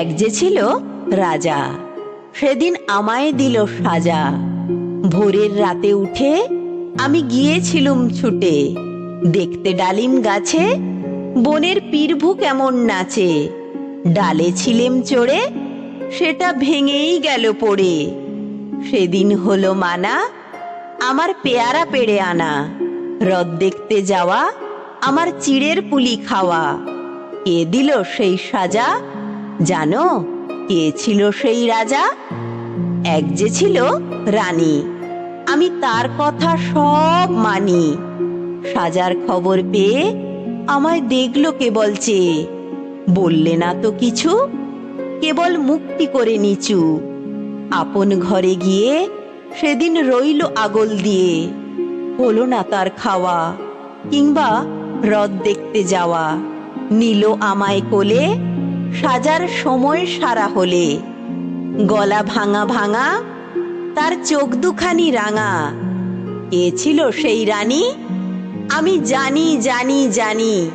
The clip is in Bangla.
এক যে ছিল রাজা, সেদিন আমায় দিল সাজা। ভোরের রাতে উঠে আমি গিয়েছিলুম ছুটে, দেখতে ডালিম গাছে, বনের পীরভু কেমন নাচে। ডালে ছিলেম চড়ে, সেটা ভেঙেই গেল পড়ে। সেদিন হলো মানা, আমার পেয়ারা পেড়ে আনা। হ্রদ দেখতে যাওয়া, আমার চিড়ের পুলি খাওয়া। কে দিল সেই সাজা? জানো, কে ছিল সেই রাজা? এক যে ছিল রানী। আমি তার কথা সব মানি। সাজার খবর পেয়ে আমায় দেখল কেবল চেয়ে। বললে না তো কিছু, কেবল মুক্তি করে নিচু। আপন ঘরে গিয়ে সেদিন রইল আগল দিয়ে। হলো না তার খাওয়া, কিংবা হ্রদ দেখতে যাওয়া। নিল আমায় কোলে সাজার সময় সারা হলে। গলা ভাঙা ভাঙা, তার চোখ দুখানি রাঙা। এ ছিল সেই রানী? আমি জানি জানি জানি।